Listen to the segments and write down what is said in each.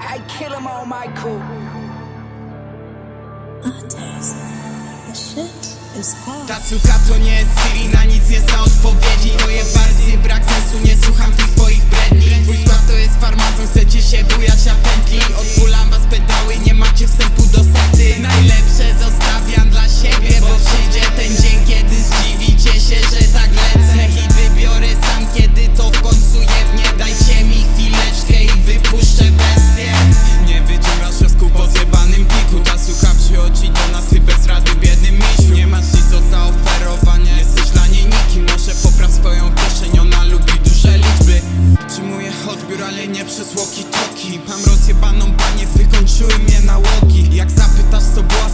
I, I kill him on my cool. The shit is hot. Ta suka to nie jest Siri, na nic nie zna odpowiedzi Twoje wersje, brak sensu, nie słucham tych przez walkie-talkie Mam rozjebaną banię, wykończyły mnie nałogi. Jak zapytasz co była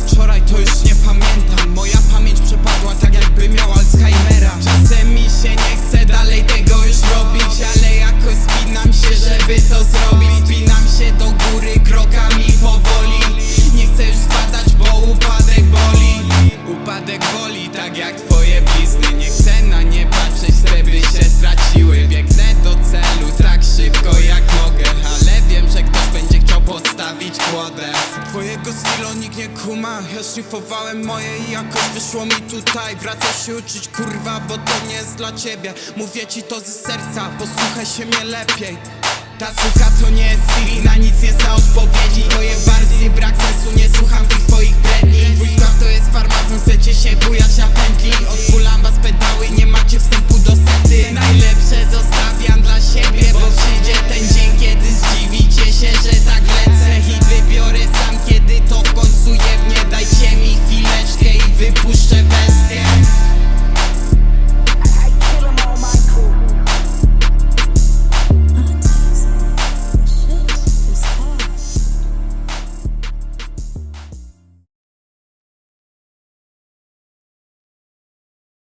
nikt nie kuma Ja szlifowałem moje i jakoś wyszło mi tutaj. Wracasz się uczyć kurwa, bo to nie jest dla ciebie. Mówię ci to ze serca, posłuchaj się mnie lepiej. Ta suka to nie jest Siri, na nic nie zna odpowiedzi. Twoje wersje, brak sensu, nie słucham tych twoich bredni. Twój skład to jest farmazon, chcecie się bujać na pętli